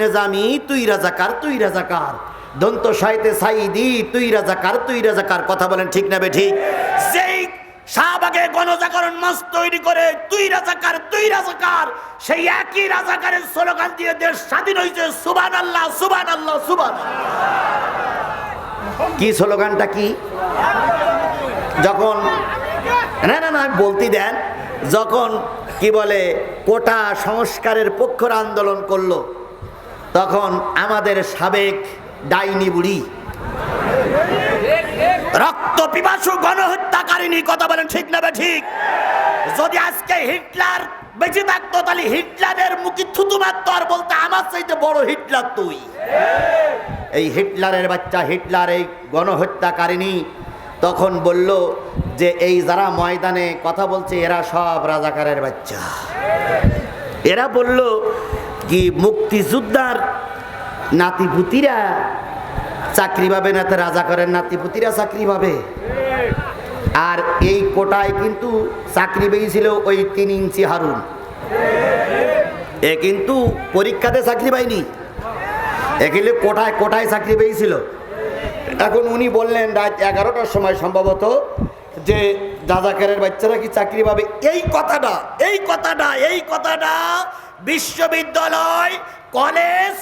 নেজামি তুই রাজাকার তুই রাজাকার। দন্ত সাইতে সাইদি, তুই রাজাকার তুই রাজাকার। কথা বলেন ঠিক না বে ঠিক? যেই শাহবাগে গণজাগরণ মঞ্চ তৈরি করে, তুই রাজাকার তুই রাজাকার। সেই একই রাজাকারের স্লোগান দিয়ে দেশ স্বাধীন হয়েছে সুবান আল্লাহ সুবান আল্লাহ সুবান কি স্লোগানটা কি? যখন না না না, বলতে দেন। যখন, কি বলে, কোটা সংস্কারের পক্ষর আন্দোলন করল তখন আমাদের সাবেক ডাইনি বুড়ি, রক্ত পিপাসু গণহত্যাকারিনী কথা বলেন ঠিক না ঠিক? যদি আজকে হিটলার বেঁচে থাকতো, তাহলে হিটলারের মুখে থুতু মারতো আর বলতে, আমার চাইতে বড় হিটলার তুই। এই হিটলারের বাচ্চা, হিটলার এই গণহত্যাকারিনী তখন বলল যে, এই যারা ময়দানে কথা বলছে, এরা সব রাজাকারের বাচ্চা। এরা বলল কি মুক্তিযোদ্ধার নাতিপুতিরা চাকরি পাবে না, তো রাজা রাজাকারের নাতিপুতিরা চাকরি পাবে। আর এই কোটায় কিন্তু চাকরি পেয়েছিল ওই তিন ইঞ্চি হারুন। এ কিন্তু পরীক্ষাতে চাকরি পায়নি। এগুলি কোটায় কোটায় চাকরি পেয়েছিল। এখন উনি বললেন, রাত এগারোটার সময় সম্ভবত যে দাদাকারের বাচ্চারা কি চাকরি পাবে? এই কথাটা এই কথাটা এই কথাটা বিশ্ববিদ্যালয়, কলেজ,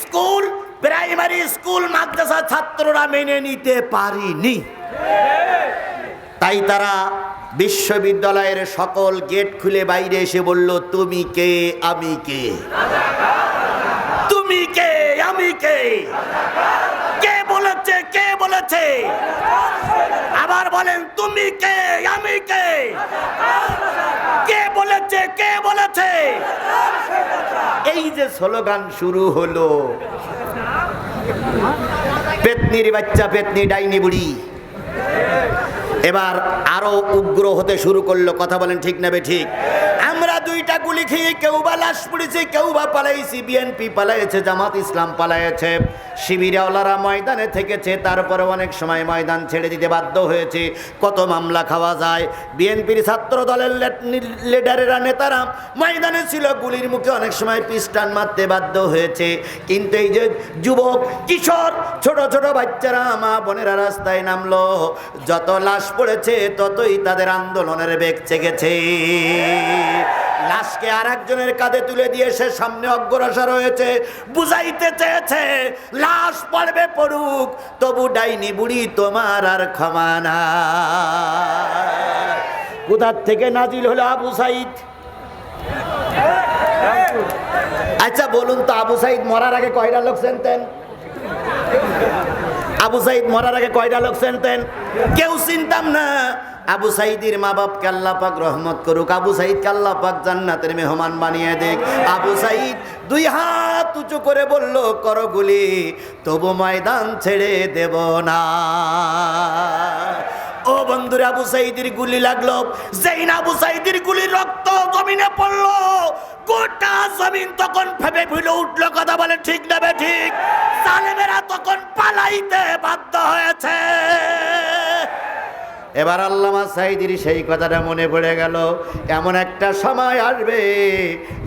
স্কুল, প্রাইমারি স্কুল, মাদ্রাসা ছাত্ররা মেনে নিতে পারিনি। তাই তারা বিশ্ববিদ্যালয়ের সকল গেট খুলে বাইরে এসে বলল, তুমি কে? আমি কে? তুমি কে? আমি কে? বলেছে কে বলেছে? আবার বলেন, তুমি কে? আমি কে? কে বলেছে? কে বলেছে? এই যে স্লোগান শুরু হলো। পেতনির বাচ্চা, পেতনি ডাইনি বুড়ি। এবার আরও উগ্র হতে শুরু করল। কথা বলেন ঠিক না বে ঠিক? দুইটা গুলি খেয়ে কেউ বা লাশ পড়েছে, কেউ বা পালাইছি। বিএনপি পালাইছে, জামাত ইসলাম পালাইছে। শিবিরাওয়ালারা ময়দানে থেকেছে তারপরে অনেক সময় ময়দান ছেড়ে দিতে বাধ্য হয়েছে। কত মামলা খাওয়া যায়? বিএনপির ছাত্র দলের লিডারেরা, নেতারা ময়দানে ছিল, গুলির মুখে অনেক সময় পিস্টান মারতে বাধ্য হয়েছে। কিন্তু এই যে যুবক, কিশোর, ছোট ছোট বাচ্চারা, মা বোনেরা রাস্তায় নামলো। যত লাশ পড়েছে, ততই তাদের আন্দোলনের বেগ চেগেছে। লাশকে আর একজনের কাঁধে তুলে দিয়ে সে সামনে অগ্রসর হয়েছে। বুঝাইতে চেয়েছে, লাশ পড়বে পড়ুক, তবু ডাইনি বুড়ি তোমার আর ক্ষমা না কোথার থেকে নাজিল হলো আবু সাইদ? আচ্ছা বলুন তো, আবু সাইদ মরার আগে কয়টা লোক চেনতেন? আবু সাইদ মরার আগে কয়টা লোক চেনতেন? কেউ চিনতাম না। আবু সাইদির মা বাপকে আল্লাহ পাক রহমত করুক, আবু সাইদকে আল্লাহ পাক জান্নাতের মেহমান বানিয়ে দেখ আবু সাইদ দুই হাত উঁচু করে বলল, করো গুলি, তবু ময়দান ছেড়ে দেব না। ও বন্ধুরা, আবু সাইদির গুলি লাগল। যেই না আবু সাইদির গুলি রক্ত জমিনে পড়ল, গোটা জমিন তখন ফেপে ফুলে উঠল, কথা বলে ঠিক নেবে ঠিক। সালেমেরা তখন পালাইতে বাধ্য হয়েছে। এবার আল্লামা সাইদির সেই কথাটা মনে পড়ে গেল। এমন একটা সময় আসবে,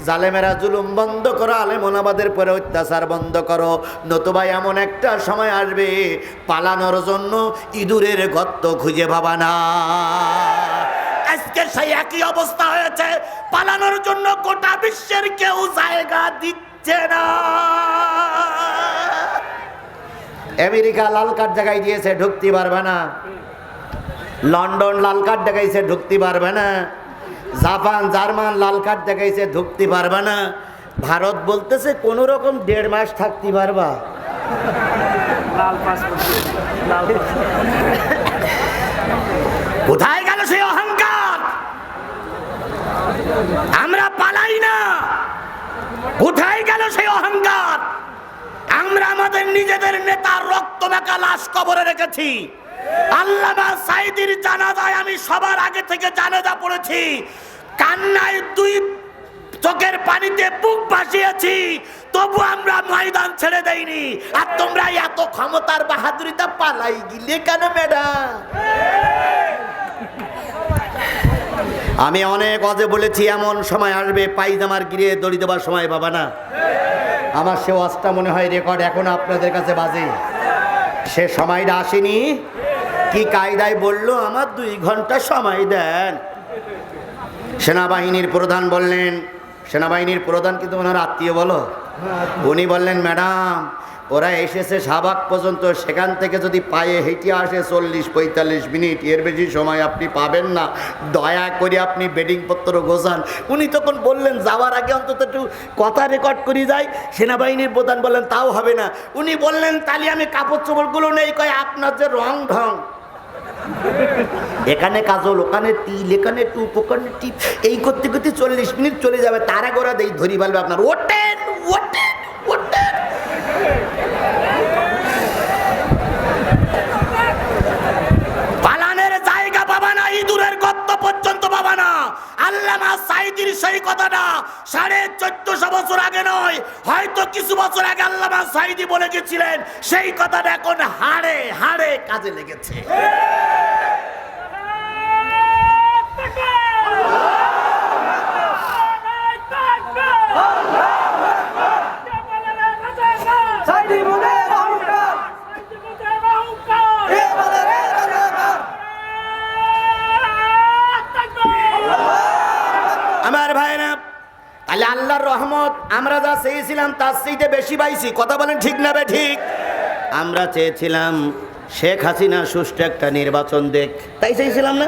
জালেমেরা জুলুম বন্ধ করো, আলেমনাবাদের পরে অত্যাচার বন্ধ করো। নতুবা এমন একটা সময় আসবে, পালানোর জন্য ইঁদুরের গর্ত খুঁজে পাবা না। আজকে সেই একই অবস্থা হয়েছে, পালানোর জন্য গোটা বিশ্বের কেউ জায়গা দিচ্ছে না। আমেরিকা লাল কার্ড জায়গায় দিয়েছে, ঢুকতে পারবে না। লন্ডন লাল কার্ড দেখাইছে ঢুকতে পারবে না। জাপান জার্মান লাল কার্ড দেখাইছে ঢুকতে পারবে না। ভারত বলতেছে কোন রকম দেড় মাস থাকতে পারবা। কোথায় গেল সেই অহংকার? আমরা পালাই না। কোথায় গেল সেই অহংকার? আমরা আমাদের নিজেদের নেতার রক্ত মেকা লাশ কবরে রেখেছি। আল্লামা সাইদির জানাজায় আমি সবার আগে থেকে জানাজা পড়েছি। কান্নায় দুই চোখের পানিতে বুক ভাসিয়েছি, তবু আমরা ময়দান ছেড়ে দেইনি। আর তোমরা এত ক্ষমতার বাহাদুরিতা পালাই গিলে কেন ম্যাডাম? আমি অনেক অজে বলেছি, এমন সময় আসবে পাইজামার গিরে দড়ি দেবার সময় পাবা না। আমার সে ওয়াজটা মনে হয় রেকর্ড এখন আপনাদের কাছে বাজে। সে সময়টা আসেনি। কি কায়দায় বলল? আমার দুই ঘণ্টা সময় দেন। সেনাবাহিনীর প্রধান বললেন, সেনাবাহিনীর প্রধান কিন্তু ওনার আত্মীয় বলো। উনি বললেন, ম্যাডাম, ওরা এসেছে সাবাক পর্যন্ত। সেখান থেকে যদি পায়ে হেঁটে আসে চল্লিশ, পঁয়তাল্লিশ মিনিট, এর বেশি সময় আপনি পাবেন না। দয়া করে আপনি বেডিংপত্র গোছান। উনি তখন বললেন, যাওয়ার আগে অন্তত একটু কথা রেকর্ড করে যাই। সেনাবাহিনীর প্রধান বললেন, তাও হবে না। উনি বললেন, তাহলে আমি কাপড় চোপড়গুলো নেই। কয়, আপনার যে রং ঢং এখানে কাজল, ওখানে তিল, এখানে টুপ ওখানে টিপ, এই করতে করতে চল্লিশ মিনিট চলে যাবে। তারা গোড়া দেই ধরি বলবে আপনার। ওটেন ওটেন সাইদির সেই কথাটা সাড়ে চোদ্দশো বছর আগে নয়, হয়তো কিছু বছর আগে আল্লামা সাইদি বলে গেছিলেন, সেই কথাটা এখন হাড়ে হাড়ে কাজে লেগেছে সাইদি বলে অহংকার এ বলে রে রাজাকার আমার ভাইরা তাহলে আল্লাহর রহমত, আমরা যা চেয়েছিলাম তার চাইতে বেশি পাইছি। কথা বলেন ঠিক না ঠিক? আমরা চেয়েছিলাম শেখ হাসিনা সুষ্ঠু একটা নির্বাচন দেখ। তাই চেয়েছিলাম না?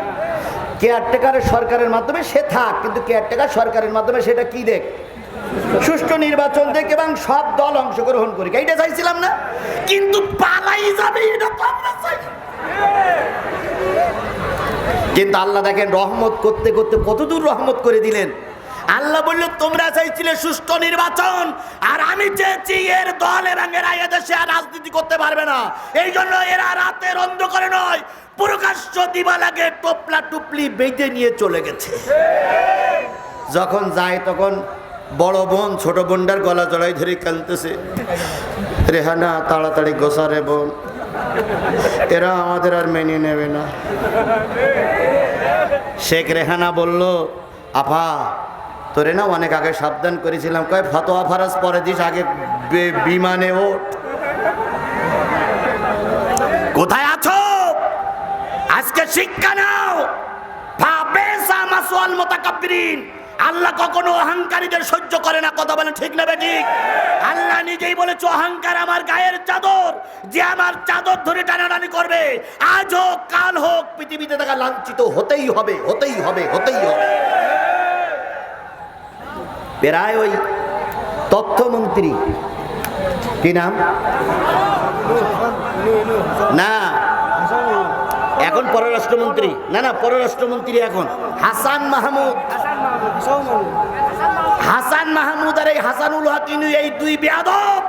কেয়ারটেকার সরকারের মাধ্যমে সে থাক, কিন্তু কেয়ারটেকার সরকারের মাধ্যমে সেটা কি দেখ? সুষ্ঠু নির্বাচন দেখ এবং সব দল অংশগ্রহণ করি। এইটা চাইছিলাম না? কিন্তু পালাই যাবে, এটা চাই। কিন্তু আল্লাহ দেখেন রহমত করতে করতে কতদূর রহমত করে দিলেন? আল্লাহ বলল, তোমরা চাইছিলে সুষ্ঠু নির্বাচন, আর আমি চেয়েছি এর দল এবং এরা এদেশে আর রাজনীতি করতে পারবে না। এই জন্য এরা রাতের অন্ধকারে নয়, প্রকাশ্য দিবালাকে টোপলা টুপলি বেঁধে নিয়ে চলে গেছে। যখন যায় তখন বড় বোন, ছোট বোনটার গলা জড়াই ধরে কানতেছে রেহানা, তাড়াতাড়ি গোসা রে বোন, এরা আমাদের আর মেনে নেবে না। শেখ রেহানা বলল আফা তোরে না অনেক আগে সাবধান করেছিলাম। কয়, ফতোয়া ফারাজ পরে দিস, আগে বিমানে ওঠ। কোথায় আছো? আজকে শিক্ষা নাও। আল্লাহ কখনো অহংকারীদের সহ্য করে না, কথা বলে ঠিক নেবে ঠিক? আল্লাহ নিজেই বলেছে, অহংকার আমার গায়ের চাদর, যে আমার চাদর ধরে টানাটানি করবে, আজ হোক, কাল হোক, পৃথিবীতে দেখা লাঞ্ছিত হতেই হবে হতেই হবে হতেই হবে। প্রায় ওই তথ্যমন্ত্রী। কি নাম? না। এখন পররাষ্ট্রমন্ত্রী। না না, পররাষ্ট্রমন্ত্রী এখন। হাসান মাহমুদ। হাসান মাহমুদ আর এই হাসানুল হাকিনু এই দুই বেয়াদব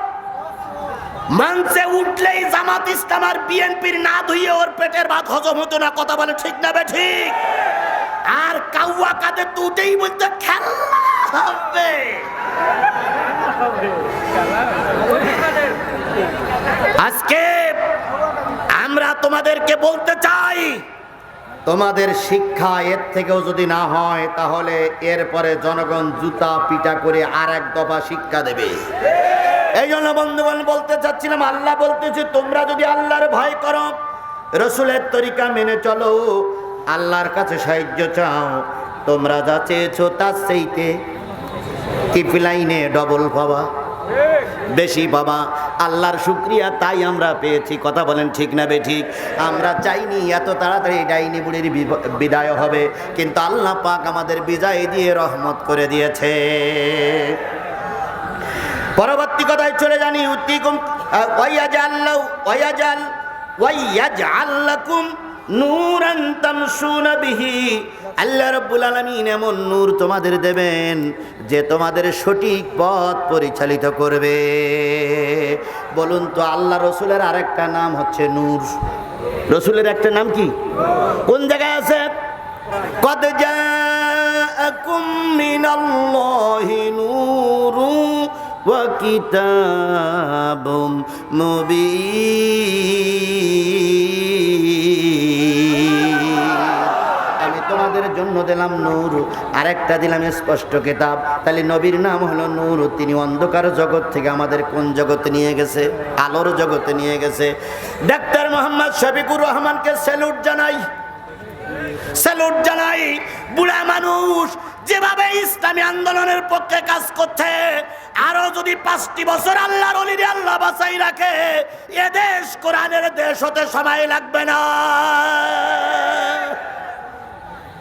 মঞ্চে উঠলেই জামাত ইসলাম আর বিএনপির না ধুইয়ে ওর পেটের ভাত হজম হতো না, কথা বলে ঠিক না বে ঠিক। আর কাউয়া কাঁধে তো উঠেই বলতে খেলা হবে। আজকে আমরা তোমাদেরকে বলতে চাই, তোমাদের শিক্ষা এর থেকেও যদি না হয়, তাহলে এরপরে জনগণ জুতা পিটা করে আর এক দফা শিক্ষা দেবে। এই জন্য বন্ধুগণ বলতে চাচ্ছিলাম, আল্লাহ বলতেছে, তোমরা যদি আল্লাহর ভয় করো, রসুলের তরিকা মেনে চলো, আল্লাহর কাছে সাহায্য চাও, তোমরা যা চেয়েছো তার সেইতে কিফলাইনে ডবল পাবা। বেশি বাবা আল্লাহর শুক্রিয়া, তাই আমরা পেয়েছি। কথা বলেন ঠিক না বে ঠিক? আমরা চাইনি এত তাড়াতাড়ি ডাইনি বুড়ির বিদায় হবে, কিন্তু আল্লাহ পাক আমাদের বিজয় দিয়ে রহমত করে দিয়েছে। পরবর্তী কথায় চলে জানি, উত্তিকুম ওয়াইয়াজাল্লাহু ওয়াইয়াজাল ওয়াইয়াজআল্লাকুম নূরান তামশুনা বিহি আল্লাহ রাব্বুল আলামিন এমন নূর তোমাদের দেবেন যে তোমাদের সঠিক পথ পরিচালিত করবে বলুন তো আল্লাহ রসুলের আরেকটা নাম হচ্ছে নূর রসুলের একটা নাম কি কোন জায়গায় আছে قد جاءكم من الله نور وكتاب مبين জন্য দিলাম নূর, আরেকটা দিলাম স্পষ্ট কেতাব। তাহলে নবীর নাম হলো নূর, তিনি অন্ধকার জগৎ থেকে আমাদের কোন জগতে নিয়ে গেছে? আলোর জগতে নিয়ে গেছে। ডাক্তার মোহাম্মদ শফিকুর রহমানকে স্যালুট জানাই। স্যালুট জানাই, বুড়া মানুষ যেভাবে ইসলামী আন্দোলনের পক্ষে কাজ করছে, আরও যদি পাঁচটি বছর আল্লাহর অলিরে আল্লাহ বাঁচাই রাখে এদেশ দেশ কোরআনের দেশ হতে সময় লাগবে না।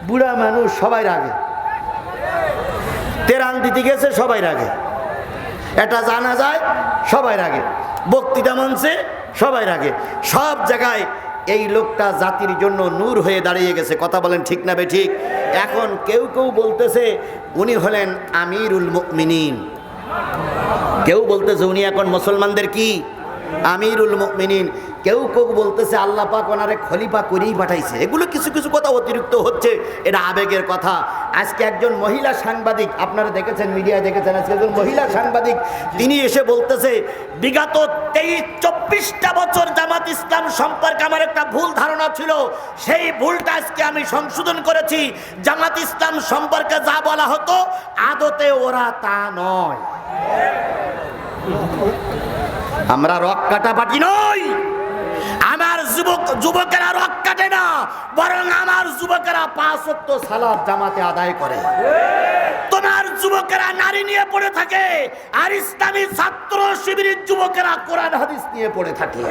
বুড়া মানুষ সবাই রাগে। তেরান দিতে গেছে, সবাই রাগে। এটা জানা যায়, সবাই রাগে। বক্তৃতা মানছে সবাই রাগে। সব জায়গায় এই লোকটা জাতির জন্য নূর হয়ে দাঁড়িয়ে গেছে। কথা বলেন ঠিক না ঠিক এখন কেউ কেউ বলতেছে, উনি হলেন আমিরুল মুমিনিন। কেউ বলতেছে, উনি এখন মুসলমানদের কি? আমিরুল মুমিনিন। কেউ কেউ বলতেছে, আল্লাহ পাক ওনারে খলিফা করেই পাঠাইছে। এগুলো কিছু কিছু কথা অতিরিক্ত হচ্ছে, এটা আবেগের কথা। আজকে একজন মহিলা সাংবাদিক, আপনারা দেখেছেন মিডিয়ায় দেখেছেন, আজকে একজন মহিলা সাংবাদিক, তিনি এসে বলতেছে, বিগত তেইশ, চব্বিশটা বছর জামাত ইসলাম সম্পর্কে আমার একটা ভুল ধারণা ছিল। সেই ভুলটা আজকে আমি সংশোধন করেছি। জামাত ইসলাম সম্পর্কে যা বলা হতো, আদতে ওরা তা নয়। আমরা রক কাটা পাটি আমার যুবক, যুবকেরা রক কাটে না, বরং আমার যুবকেরা পাঁচ ওয়াক্ত সালাত জামাতে আদায় করে। তোমার যুবকেরা নারী নিয়ে পড়ে থাকে, আর ইসলামী ছাত্র শিবিরের যুবকেরা কোরআন, হাদিস নিয়ে পড়ে থাকে।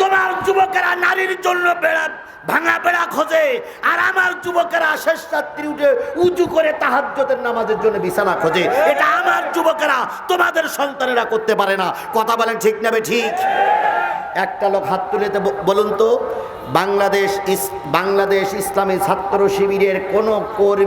তোমার যুবকেরা নারীর জন্য বেড়া, ভাঙা বেড়া খোঁজে, আর আমার যুবকেরা শেষ রাত্রি উঠে উঁচু করে তাহাজ্জতের নামাজের জন্য বিছানা খোঁজে। এটা আমার যুবকেরা তোমাদের সন্তানেরা করতে পারে না। কথা বলেন ঠিক নেবে ঠিক? একটা লোক হাত তুলে বলুন তো বাংলাদেশ বাংলাদেশ ইসলামী ছাত্র শিবিরের কোনো কর্মী